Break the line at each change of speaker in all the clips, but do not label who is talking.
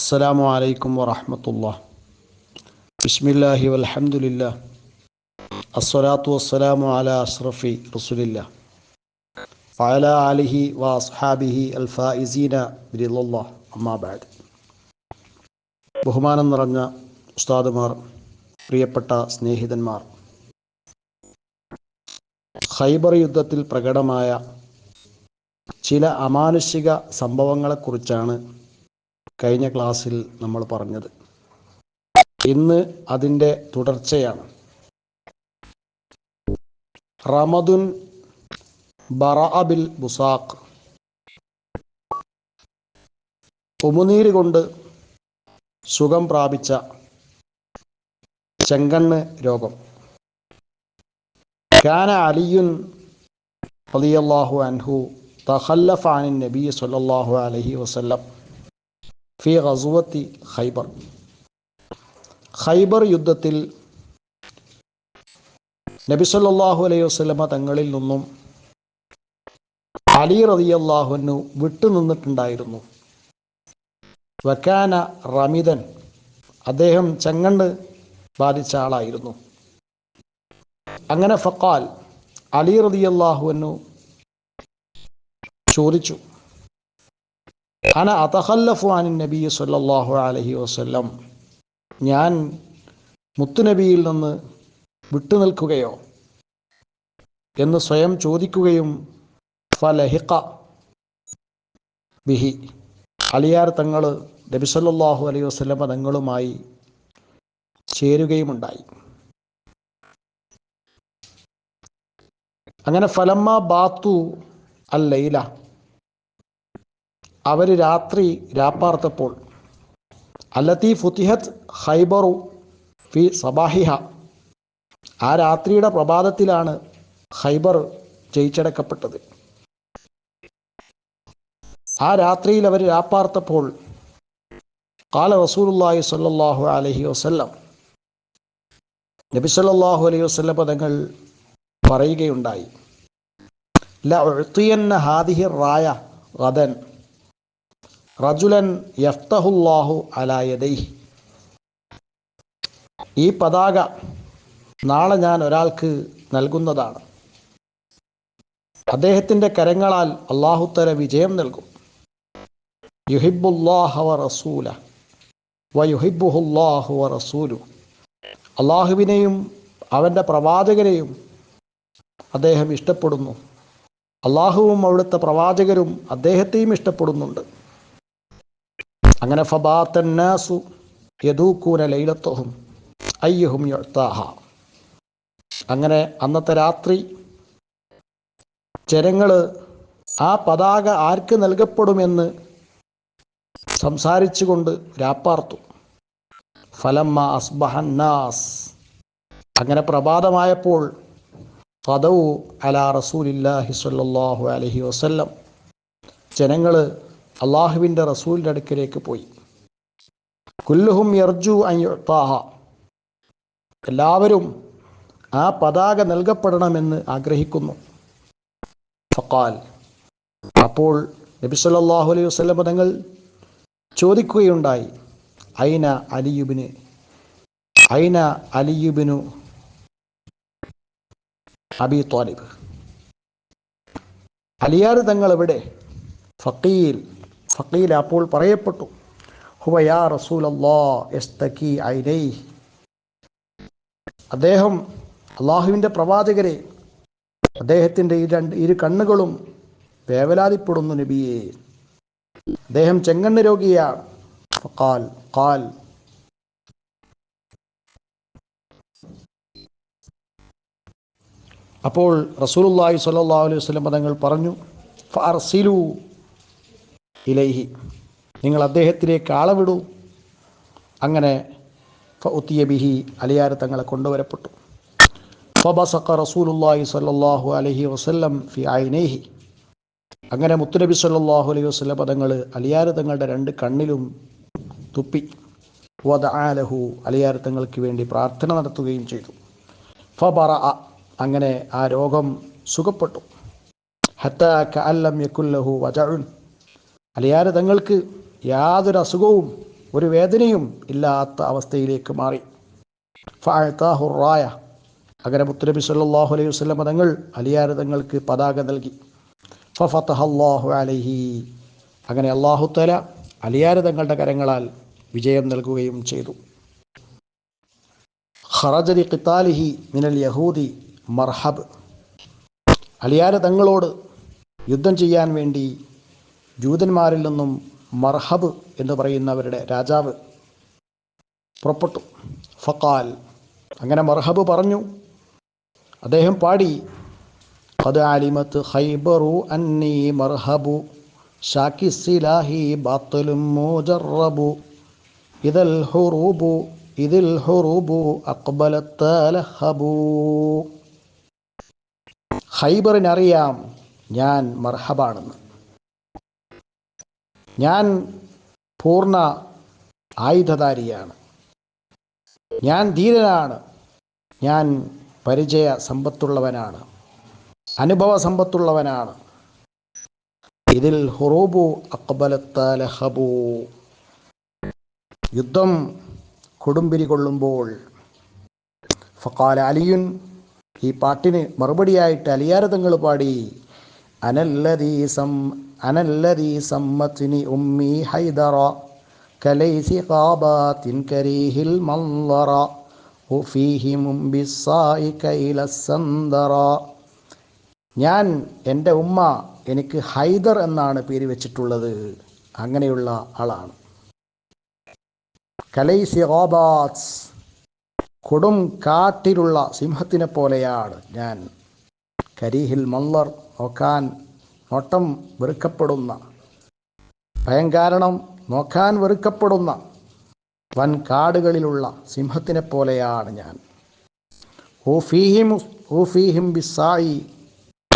അസ്സലാമു അലൈക്കും വറഹമത്തുള്ള ബിസ്മില്ലാഹി വലഹമുല്ല അസ്വലാത്തു വസ്സലാമു അല അഷ്റഫി റസുലില്ല ഫല അലിഹി വ അൽഫീന അമ്മാബാദ് ബഹുമാനം നിറഞ്ഞ ഉസ്താദുമാർ പ്രിയപ്പെട്ട സ്നേഹിതന്മാർ. ഖൈബർ യുദ്ധത്തിൽ പ്രകടമായ ചില അമാനുഷിക സംഭവങ്ങളെക്കുറിച്ചാണ് കഴിഞ്ഞ ക്ലാസ്സിൽ നമ്മൾ പറഞ്ഞത്. ഇന്ന് അതിന്റെ തുടർച്ചയാണ്. റമദുൻ ബറാബിൽ ബുസാഖ്. ഉമുനീര് കൊണ്ട് സുഖം പ്രാപിച്ച ചെങ്കണ്ണ് രോഗം. കാന അലിയുൻ റളിയല്ലാഹു അൻഹു തഖല്ലഫ അനിൻ നബി സല്ലല്ലാഹു അലൈഹി വസല്ലം. ഫി റസുവത്തി ഖൈബർ. ഖൈബർ യുദ്ധത്തിൽ നബി സല്ലാഹു അലൈഹി വസ്ലമ തങ്ങളിൽ നിന്നും അലി റളിയല്ലാഹുവിനു വിട്ടുനിന്നിട്ടുണ്ടായിരുന്നു. വക്കാന റമിതൻ അദ്ദേഹം ചെങ്ങണ്ട് ബാധിച്ച ആളായിരുന്നു. അങ്ങനെ ഫക്കാൽ അലി റളിയല്ലാഹുവിനു ചോദിച്ചു അന അതഹല്ലഫു അനിൻ നബി സല്ലല്ലാഹു അലൈഹി ഞാൻ മുത്തുനബിയിൽ നിന്ന് വിട്ടുനിൽക്കുകയോ എന്ന് സ്വയം ചോദിക്കുകയും ഫലഹിഖ ബിഹി അലിയാർ തങ്ങൾ നബി സല്ലല്ലാഹു അലൈഹി വസല്ലം തങ്ങളുമായി ചേരുകയുമുണ്ടായി. അങ്ങനെ ഫലമ്മ ബാത്തു അല്ലയില ലൈല അവർ രാത്രി രാപ്പാർത്തപ്പോൾ അല്ലത്തി ഫുത്തിഹത്ത് ഹൈബറു ഫി സബാഹിഹ. ആ രാത്രിയുടെ പ്രഭാതത്തിലാണ് ഹൈബർ ജയിച്ചടക്കപ്പെട്ടത്. ആ രാത്രിയിൽ അവർ രാപ്പാർത്തപ്പോൾ കാല റസൂലുള്ളാഹി സ്വല്ലല്ലാഹു അലൈഹി വസല്ലം. നബി സല്ലല്ലാഹു അലൈഹി വസല്ലം പദങ്ങൾ പറയുകയുണ്ടായി ല ഹാദിഹി റായ ഗദൻ. റജുലൻ യഫ്തഹുല്ലാഹു അലായദൈ ഈ പതാക നാളെ ഞാൻ ഒരാൾക്ക് നൽകുന്നതാണ്. അദ്ദേഹത്തിന്റെ കരങ്ങളാൽ അള്ളാഹുത്തല വിജയം നൽകും. വ അള്ളാഹുവിനെയും അവന്റെ പ്രവാചകരെയും അദ്ദേഹം ഇഷ്ടപ്പെടുന്നു. അള്ളാഹുവും അവിടുത്തെ പ്രവാചകരും അദ്ദേഹത്തെയും ഇഷ്ടപ്പെടുന്നുണ്ട്. അങ്ങനെ അങ്ങനെ അന്നത്തെ രാത്രി ജനങ്ങൾ ആ പതാക ആർക്ക് നൽകപ്പെടുമെന്ന് സംസാരിച്ചുകൊണ്ട് രാപ്പാർത്തു. ഫലമ്മ അസ്ബഹന്നാസ് അങ്ങനെ പ്രഭാതമായപ്പോൾ ഫതവു അല റസൂലില്ലാഹി സ്വല്ലല്ലാഹു അലൈഹി വസല്ലം ജനങ്ങൾ അള്ളാഹുവിന്റെ റസൂലിന്റെ അടുക്കിലേക്ക് പോയി. കുല്ലുഹും യർജു അയ്യൊത്താഹ എല്ലാവരും ആ പതാക നൽകപ്പെടണമെന്ന് ആഗ്രഹിക്കുന്നു. ഫക്കാൽ അപ്പോൾ നബി സല്ലല്ലാഹു അലൈഹി വസല്ലം തങ്ങൾ ചോദിക്കുകയുണ്ടായി ഐന അലിയുബിന് ഐന അലിയുബിനു അബി ത്വാലിബ്? അലിയാർ തങ്ങൾ എവിടെ? ഫക്കീൽ ഫക്കീൽ അപ്പോൾ പറയപ്പെട്ടു ഹുവയാ റസൂൽ എസ്തക്കി ഐനൈ അദ്ദേഹം അള്ളാഹുവിന്റെ പ്രവാചകരെ അദ്ദേഹത്തിന്റെ ഈ രണ്ട് ഇരു കണ്ണുകളും വേവലാതിപ്പെടുന്നു നബിയെ. അദ്ദേഹം ചെങ്കണ്ണ് രോഗിയാണ് കാൽ കാൽ അപ്പോൾ റസൂലുള്ളാഹി സ്വല്ലല്ലാഹു അലൈഹി വസല്ലം പദങ്ങൾ പറഞ്ഞു ഫർസിലു ഇലൈഹി. നിങ്ങൾ അദ്ദേഹത്തിലേക്ക് ആളവിടൂ അങ്ങനെ ഫൗത്തിയ ബിഹി അലിയാർ തങ്ങളെ കൊണ്ടുവരപ്പെട്ടു. ഫബസഖ റസൂലുള്ളാഹി സല്ലാഹു അലഹി വസ്ല്ലം ഫി ഐനൈഹി. അങ്ങനെ മുത്തുനബി സല്ലാഹു അലൈഹി വസല്ലം പദങ്ങൾ അലിയാർ തങ്ങളുടെ രണ്ട് കണ്ണിലും തുപ്പി. വദആലഹു അലിയാർ തങ്ങൾക്ക് വേണ്ടി പ്രാർത്ഥന നടത്തുകയും ചെയ്തു. ഫബറ അങ്ങനെ ആ രോഗം സുഖപ്പെട്ടു. ഹത്ത അല്ലം യക്കുല്ലഹു വജഉൻ അലിയാർ തങ്ങൾക്ക് യാതൊരു അസുഖവും ഒരു വേദനയും ഇല്ലാത്ത അവസ്ഥയിലേക്ക് മാറി. ഫാഴ്ത്താഹുറായ അങ്ങനെ മുത്തുനബി സല്ലാഹു അലൈഹി വസ്ലം തങ്ങൾ അലിയാർ തങ്ങൾക്ക് പതാക നൽകി. ഫഫത്തഹല്ലാഹു അലൈഹി. അങ്ങനെ അള്ളാഹു തല അലിയാർ തങ്ങളുടെ കരങ്ങളാൽ വിജയം നൽകുകയും ചെയ്തു. ഖറജലി ഖിത്താലിഹി മിനൽ യഹൂദി മർഹബ്. അലിയാര തങ്ങളോട് യുദ്ധം ചെയ്യാൻ വേണ്ടി ജൂതന്മാരിൽ നിന്നും മർഹബ് എന്ന് പറയുന്നവരുടെ രാജാവ് പുറപ്പെട്ടു. ഫക്കാൽ അങ്ങനെ മർഹബ് പറഞ്ഞു അദ്ദേഹം പാടി അത് അലിമത്ത് ഹൈബറു അന്നി മർഹബു ഷാക്കിസിലാഹി ബാത്തലും മൂജറബു ഇതൽ ഹുറൂബു ഇതിൽ ഹുറൂബു അക്ബലത്തലഹബു ഹൈബറിനറിയാം ഞാൻ മർഹബാണെന്ന്. ഞാൻ പൂർണ ആയുധധാരിയാണ്. ഞാൻ ധീരനാണ്. ഞാൻ പരിചയ സമ്പത്തുള്ളവനാണ്. അനുഭവ സമ്പത്തുള്ളവനാണ്. ഇതിൽ ഹുറൂബു അക്ബലത്തലഹബു. യുദ്ധം കൊടുമ്പിരി കൊള്ളുമ്പോൾ ഫക്കാൽ അലിയുൻ ഈ പാട്ടിന് മറുപടിയായിട്ട് അലിയാരതങ്ങൾ പാടി അനല്ലതീ സം അനല്ലതീ സമ്മത്തിനി ഉമ്മി ഹൈദറ കലൈസി കാബാത്തിൻ കരീഹിൽ മല്ലറ ഫീഹിമും ബിസ്സായി കൈലസന്തറ ഞാൻ എന്റെ ഉമ്മ എനിക്ക് ഹൈദർ എന്നാണ് പേര് വെച്ചിട്ടുള്ളത്. അങ്ങനെയുള്ള ആളാണ്. കലൈസി ഖാബാത്ത് കൊടും കാട്ടിലുള്ള സിംഹത്തിനെ പോലെയാണ് ഞാൻ. കരീഹിൽ മല്ലർ നോക്കാൻ നോട്ടം വെറുക്കപ്പെടുന്ന. ഭയം കാരണം നോക്കാൻ വെറുക്കപ്പെടുന്ന വൻ കാടുകളിലുള്ള സിംഹത്തിനെ പോലെയാണ് ഞാൻ. ഊഫീഹിം ബിസായി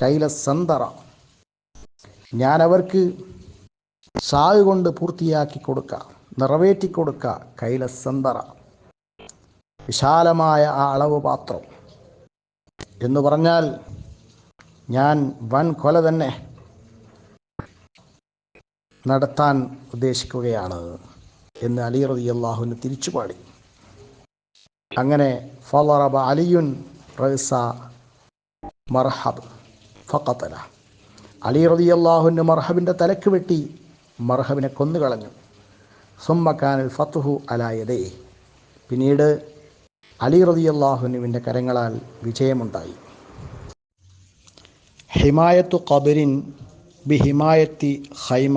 കൈലസന്തറ. ഞാൻ അവർക്ക് സാഗ് കൊണ്ട് പൂർത്തിയാക്കി കൊടുക്കുക നിറവേറ്റി കൊടുക്കുക കൈലസന്തറ. വിശാലമായ ആ അളവ് പാത്രം എന്ന് പറഞ്ഞാൽ ഞാൻ വൻ കൊല തന്നെ നടത്താൻ ഉദ്ദേശിക്കുകയാണ് എന്ന് അലി റതി അള്ളാഹുവിന് തിരിച്ചു പാടി. അങ്ങനെ ഫലറബ അലിയുൻ റസ മർഹബ് ഫക്കത്തല അലി റതി അള്ളാഹുവിന്റെ മർഹബിന്റെ തലക്ക് വെട്ടി മർഹബിനെ കൊന്നുകളഞ്ഞു. സുമ്മക്കാനിൽ ഫത്തുഹു അലായതേ പിന്നീട് അലി റതി അള്ളാഹുനുവിന്റെ കരങ്ങളാൽ വിജയമുണ്ടായി. ഹിമായത്തു ഖബരിൻ ബി ഹിമായത്തി ഹൈമ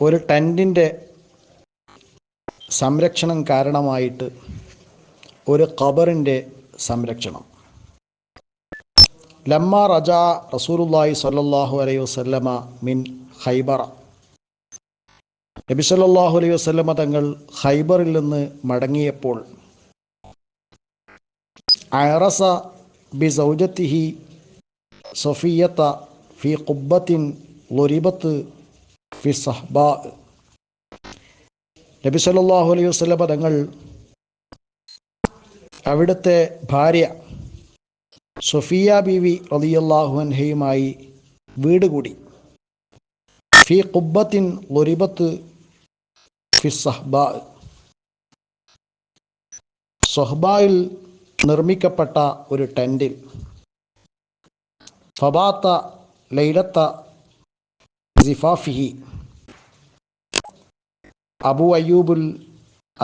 ഒരു ടെന്റിന്റെ സംരക്ഷണം കാരണമായിട്ട് ഒരു ഖബറിന്റെ സംരക്ഷണം. ലമ്മ റജ റസൂലുല്ലാഹി സ്വല്ലല്ലാഹു അലൈഹി വസല്ലമ മിൻ ഖൈബറ. നബി സ്വല്ലല്ലാഹു അലൈഹി വസല്ലമ തങ്ങൾ ഖൈബറിൽ നിന്ന് മടങ്ങിയപ്പോൾ അയറസ ബി സൗജത്തിഹി സഫിയത്ത ഫി ഖുബ്ബത്തിൻ ലൊരിബത്ത് ഫി സഹ്ബാ നബി സല്ലല്ലാഹു അലൈഹി വസല്ലമ പദങ്ങൾ അവിടുത്തെ ഭാര്യ സൊഫിയ ബീവി റളിയല്ലാഹു അൻഹയുമായി വീട് കൂടി. ഫി കുബത്തിൻ ലൊരിബത്ത് ഫി സഹ്ബ സൊഹ്ബായിൽ നിർമ്മിക്കപ്പെട്ട ഒരു ടെന്റിൽ. ഫബാത്ത ലൈലത്ത സിഫാഫിഹി അബു അയ്യൂബുൽ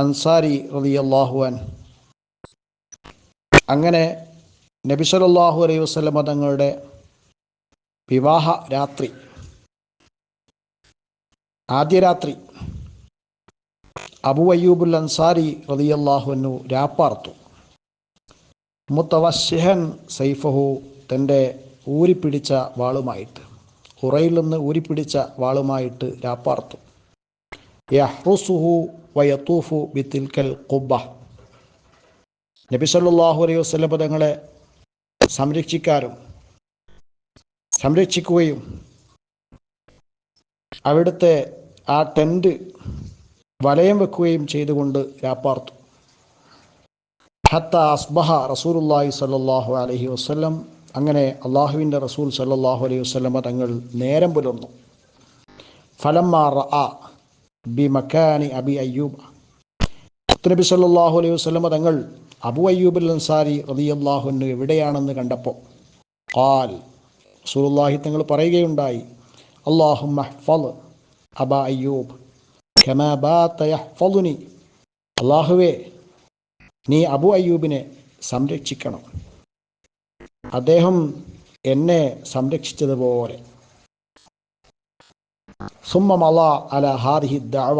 അൻസാരി റളിയല്ലാഹു അൻ അങ്ങനെ നബി സല്ലല്ലാഹു അലൈഹി വസല്ലമ തങ്ങളുടെ വിവാഹ രാത്രി ആദ്യ രാത്രി അബു അയ്യൂബുൽ അൻസാരി റതിയല്ലാഹുവിനു രാപ്പാർത്തു. മുത്തവശഹൻ സൈഫഹു തന്റെ ഊരിപ്പിടിച്ച വാളുമായിട്ട് ഉറയിൽ നിന്ന് ഊരിപ്പിടിച്ച വാളുമായിട്ട് രാപ്പാർത്തു. യഹ്റുസുഹു വയത്തൂഫു ബിത്തിൽക്കൽ കുബ്ബ നബി സല്ലല്ലാഹു അലൈഹി വസ്ലം പദങ്ങളെ സംരക്ഷിക്കാനും സംരക്ഷിക്കുകയും അവിടുത്തെ ആ ടെന്റ് വലയം വെക്കുകയും ചെയ്തുകൊണ്ട് രാപ്പാർത്തു. ഹത്ത അസ്ബഹ റസൂലുല്ലാഹി സല്ലാഹു അലൈഹി വസല്ലം. അങ്ങനെ അള്ളാഹുവിന്റെ റസൂൽ സല്ലാഹു അലൈഹി വസ്ലമ തങ്ങൾ നേരം പുലർന്നു. ഫലമ്മ റഅ ബി മക്കാനി അബി അയ്യൂബ്. നബി സല്ലാഹു അലൈഹി വസ്ലമ തങ്ങൾ അബു അയ്യൂബ് അൻസാരി റളിയല്ലാഹുവിന് എവിടെയാണെന്ന് കണ്ടപ്പോൾ ഖാൽ റസൂലുല്ലാഹി തങ്ങൾ പറയുകയുണ്ടായി അള്ളാഹു മഹ്ഫൽ അബ അയ്യൂബ് അള്ളാഹുവേ നീ അബു അയ്യൂബിനെ സംരക്ഷിക്കണം. അദ്ദേഹം എന്നെ സംരക്ഷിച്ചതുപോലെ. അല ഹാദിഹി ദഅവ.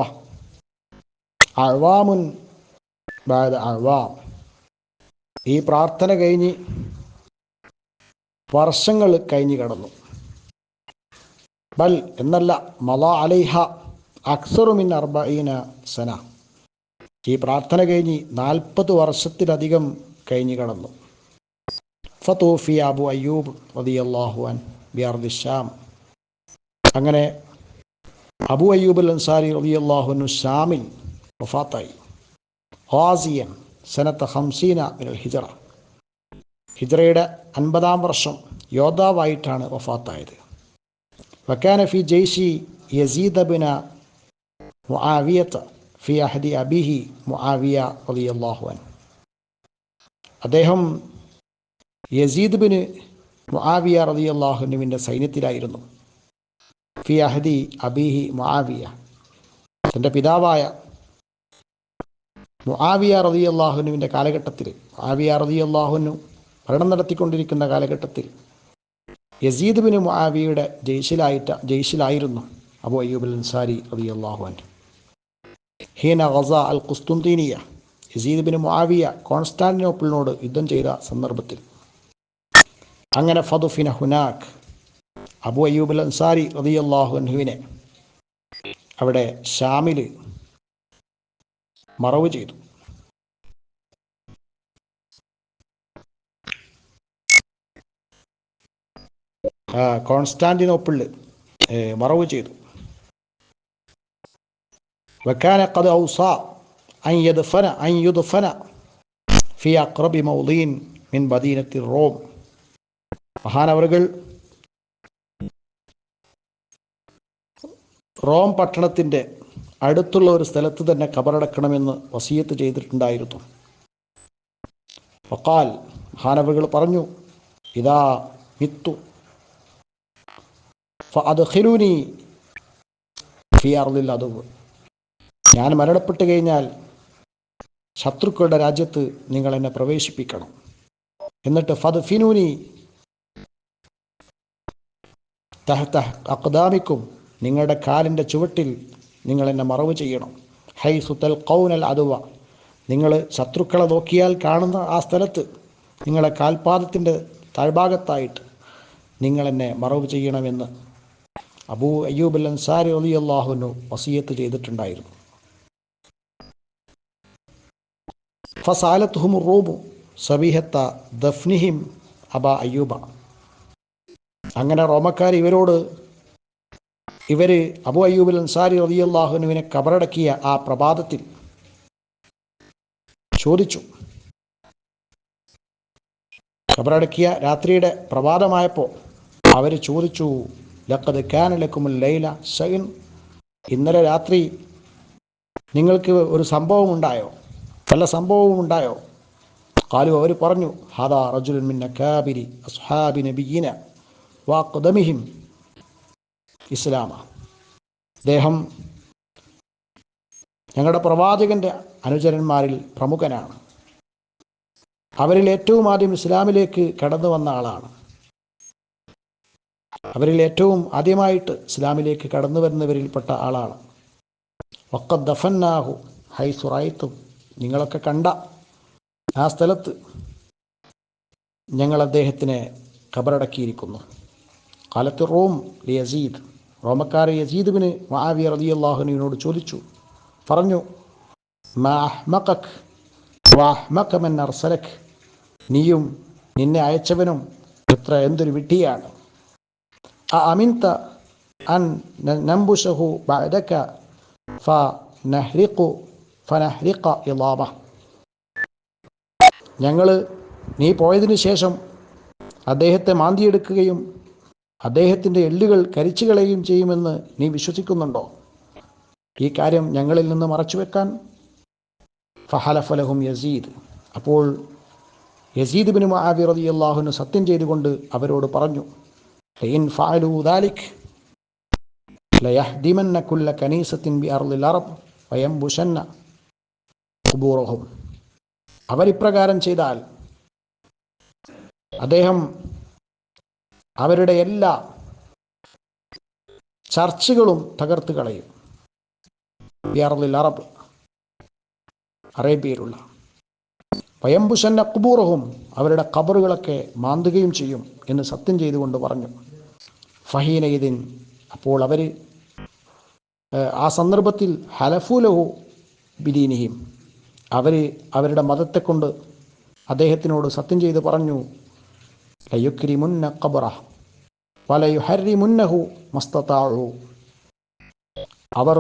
അഴവാമുൻ ഈ പ്രാർത്ഥന കഴിഞ്ഞ് വർഷങ്ങൾ കഴിഞ്ഞു കടന്നു. ബൽ എന്നല്ല മല അലൈഹ അക്സറുമിൻ അർബീന സന. ഈ പ്രാർത്ഥന കഴിഞ്ഞ് നാൽപ്പത് വർഷത്തിലധികം കഴിഞ്ഞു കടന്നു. ഫതൂഫി അബു അയ്യൂബ് അൻ ബിഅർദി ഷാം അങ്ങനെ അബു അയ്യൂബ് അൽ അൻസാരി അള്ളാഹുനു ഷാമിൽ വഫാത്തായി. ഹാസിയൻ സനത്ത് ഹംസീന മിനൽ ഹിജറ. ഹിജറയുടെ അൻപതാം വർഷം യോദ്ധാവായിട്ടാണ് വഫാത്തായത്. വക്കാനഫി ജെയ്ഷി യസീദബിന യസീദ ബിന മുആവിയത്ത് ഫി അഹദി അബിഹി മുആവിയ അൻ അദ്ദേഹം യസീദ് ബിന് മുആവിയ അള്ളാഹുനുവിന്റെ സൈന്യത്തിലായിരുന്നു. ഫി അഹദി അബീഹി മുആവിയ. തന്റെ പിതാവായ മുആവിയ അള്ളാഹുനുവിന്റെ കാലഘട്ടത്തിൽ മുആവിയ അള്ളാഹുനു ഭരണം നടത്തിക്കൊണ്ടിരിക്കുന്ന കാലഘട്ടത്തിൽ യസീദ് ബിന് മുആവിയുടെ ജയ്ഷിലായിട്ട് ജയ്ഷിലായിരുന്നു അബു അയ്യൂബ് അൻസാരി റളിയല്ലാഹു അൻഹു. ഹീന ഗസ അൽ കുസ്തുന്തീനിയ യസീദ് ബിൻ മുആവിയ കോൺസ്റ്റാന്റിനോപ്പിളിനോട് യുദ്ധം ചെയ്ത സന്ദർഭത്തിൽ. അങ്ങനെ ഫതുഫിന ഹുനാഖ് അബു അയ്യൂബ് അൽ അൻസാരി റളിയല്ലാഹു അൻഹുവിനെ അവിടെ ഷാമിൽ മറവ് ചെയ്തു. കോൺസ്റ്റാന്റിനോപ്പിളിൽ മറവ് ചെയ്തു. وكان قد أوصى أن يدفن أن يدفن في أقرب موضع من مدينة الروم മഹാനവറുകൾ റോം പട്ടണത്തിൻ്റെ അടുത്തുള്ള ഒരു സ്ഥലത്ത് തന്നെ കബറടക്കണമെന്ന് വസീയത്ത് ചെയ്തിട്ടുണ്ടായിരുന്നു വക്കാൽ മഹാനവറുകൾ പറഞ്ഞു ഇതാ മിത്തു ഫഅദ്ഖിലൂനി ഫി അർദിൽ അദുവ് ഞാൻ മരണപ്പെട്ടു കഴിഞ്ഞാൽ ശത്രുക്കളുടെ രാജ്യത്ത് നിങ്ങൾ എന്നെ പ്രവേശിപ്പിക്കണം. എന്നിട്ട് ഫത് ഫിനൂനി തഹത്ത അക്ദാമിക്കും നിങ്ങളുടെ കാലിന്റെ ചുവട്ടിൽ നിങ്ങൾ എന്നെ മറവ് ചെയ്യണം. ഹൈ സുത്തൽ കൗനൽ അതുവ നിങ്ങൾ ശത്രുക്കളെ നോക്കിയാൽ കാണുന്ന ആ സ്ഥലത്ത് നിങ്ങളെ കാൽപാദത്തിന്റെ താഴ്ഭാഗത്തായിട്ട് നിങ്ങൾ എന്നെ മറവ് ചെയ്യണമെന്ന് അബൂ അയ്യൂബ് അൽ അൻസാരി അലി അള്ളാഹുനു വസീയത്ത് ചെയ്തിട്ടുണ്ടായിരുന്നു. റൂബു സബീഹത്ത ദഫ്നിഹിം അബ അയ്യൂബ. അങ്ങനെ റോമക്കാർ ഇവരോട് ഇവർ അബു അയ്യൂബൽ അൻസാരി റതിയല്ലാഹുനുവിനെ കബറടക്കിയ ആ പ്രഭാതത്തിൽ ചോദിച്ചു. കബറടക്കിയ രാത്രിയുടെ പ്രഭാതമായപ്പോൾ അവർ ചോദിച്ചു ലക്കത് കാനലക്കുമുൽ ലൈല സൈൻ ഇന്നലെ രാത്രി നിങ്ങൾക്ക് ഒരു സംഭവം ഉണ്ടായോ വല്ല സംഭവവും ഉണ്ടായോ? കാലു അവർ പറഞ്ഞു ഹാദാ റജുലുൻ മിൻ അക്കാബിരി അസ്ഹാബി നബിയിന വാഖുദമിഹിം ഇസ്ലാമ. അദ്ദേഹം ഞങ്ങളുടെ പ്രവാചകന്റെ അനുചരന്മാരിൽ പ്രമുഖനാണ്. അവരിൽ ഏറ്റവും ആദ്യം ഇസ്ലാമിലേക്ക് കടന്നു വന്ന ആളാണ്. അവരിൽ ഏറ്റവും ആദ്യമായിട്ട് ഇസ്ലാമിലേക്ക് കടന്നു വരുന്നവരിൽപ്പെട്ട ആളാണ്. ഒക്കെ ദഫന്നാഹു ഹൈ സുറായിത്തും നിങ്ങളൊക്കെ കണ്ട ആ സ്ഥലത്ത് ഞങ്ങൾ അദ്ദേഹത്തിനെ ഖബറടക്കിയിരിക്കുന്നു കാലത്ത് റോം യസീദ് റോമക്കാരെ യസീദുവിന് മാവിയ റതിയല്ലാഹുനുവിനോട് ചോദിച്ചു. പറഞ്ഞു അർസലക്? നീയും നിന്നെ അയച്ചവനും ഇത്ര എന്തൊരു വിട്ടിയാണ് അമിൻത അൻ നംബുഷഹു ബഅദക ഫനഹ്രിഖു ഫനഹ്രിഖ ഇലാമ. ഞങ്ങൾ നീ പോയതിന് ശേഷം അദ്ദേഹത്തെ മാന്തിയെടുക്കുകയും അദ്ദേഹത്തിന്റെ എല്ലുകൾ കരിച്ചു കളയുകയും ചെയ്യുമെന്ന് നീ വിശ്വസിക്കുന്നുണ്ടോ? ഈ കാര്യം ഞങ്ങളിൽ നിന്ന് മറച്ചു വെക്കാൻ ഫഹലഫലഹും യസീദ്. അപ്പോൾ യസീദ് ബിൻ റതി റളിയല്ലാഹുവിന് സത്യം ചെയ്തുകൊണ്ട് അവരോട് പറഞ്ഞു ലൈൻ ഫഅലു ദാലിക് ലയഹ്ദിമന്ന കുല്ല കനീസത്തിൻ ബി അറുലിൽ അറബ് വയംബുശന്ന ഖുബൂറഹും അവരിപ്രകാരം ചെയ്താൽ അദ്ദേഹം അവരുടെ എല്ലാ ചർച്ചുകളും തകർത്ത് കളയും. ബി അറബ് അറേബ്യയിലുള്ള വയംബുശന്ന കുബൂറഹും അവരുടെ കബറുകളൊക്കെ മാന്തുകയും ചെയ്യും എന്ന് സത്യം ചെയ്തുകൊണ്ട് പറഞ്ഞു. ഫഹീനയിദിൻ അപ്പോൾ അവർ ആ സന്ദർഭത്തിൽ ഹലഫുലഹു ബിദീനിഹിം അവർ അവരുടെ മതത്തെ കൊണ്ട് അദ്ദേഹത്തിനോട് സത്യം ചെയ്ത് പറഞ്ഞു മുന്ന കബറ മുന്നഹു മസ്തത്താഴു അവർ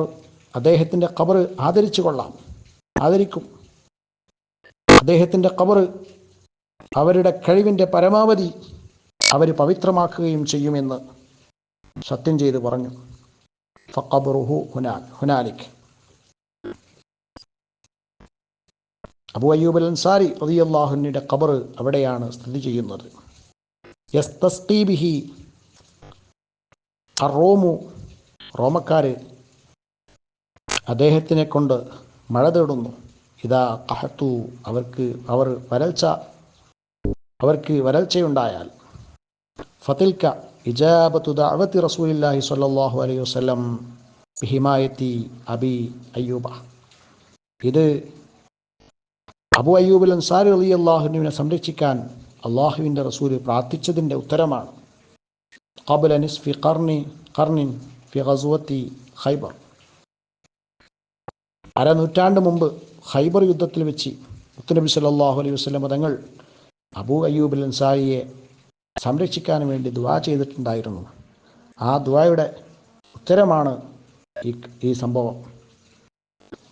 അദ്ദേഹത്തിന്റെ കബർ ആദരിച്ചു കൊള്ളാം ആദരിക്കും. അദ്ദേഹത്തിന്റെ കബർ അവരുടെ കഴിവിന്റെ പരമാവധി അവർ പവിത്രമാക്കുകയും ചെയ്യുമെന്ന് സത്യം ചെയ്ത് പറഞ്ഞു. ഫക്കബറുഹു ഹുനാൽ ഹുനാലിക്. അബു അയ്യൂബൽ അൻസാരി റതിയല്ലാഹുവിന്റെ ഖബർ അവിടെയാണ് സ്ഥിതി ചെയ്യുന്നത്. യസ്തസ്തീബിഹി റോമു റോമക്കാർ അദ്ദേഹത്തിനെ കൊണ്ട് മഴ തേടുന്നു. ഇതാ കഹത്തു അവർക്ക് അവർ വരൾച്ച അവർക്ക് വരൾച്ചയുണ്ടായാൽ. ഫതിൽക്ക ഇജാബത്തു ദഅവത്തി റസൂലില്ലാഹി സ്വല്ലല്ലാഹു അലൈഹി വസല്ലം ഹിമായത്തി അബി അയ്യൂബ. ഇത് അബു അയ്യൂബിൽ അൻസാരി അലി അള്ളാഹുനുവിനെ സംരക്ഷിക്കാൻ അള്ളാഹുവിന്റെ റസൂൽ പ്രാർത്ഥിച്ചതിന്റെ ഉത്തരമാണ്. കബുൽ അനിസ് ഫി കർണി കർണിൻ ഫി ഖസുവത്തി ഖൈബർ. അരനൂറ്റാണ്ട് മുമ്പ് ഖൈബർ യുദ്ധത്തിൽ വെച്ച് മുത്തുനബി സല്ലാഹു അലൈഹി വസ്ലം തങ്ങൾ അബൂ അയ്യൂബിൽ അൻസാരിയെ സംരക്ഷിക്കാൻ വേണ്ടി ദ്വാ ചെയ്തിട്ടുണ്ടായിരുന്നു. ആ ദ്വായുടെ ഉത്തരമാണ് ഈ സംഭവം.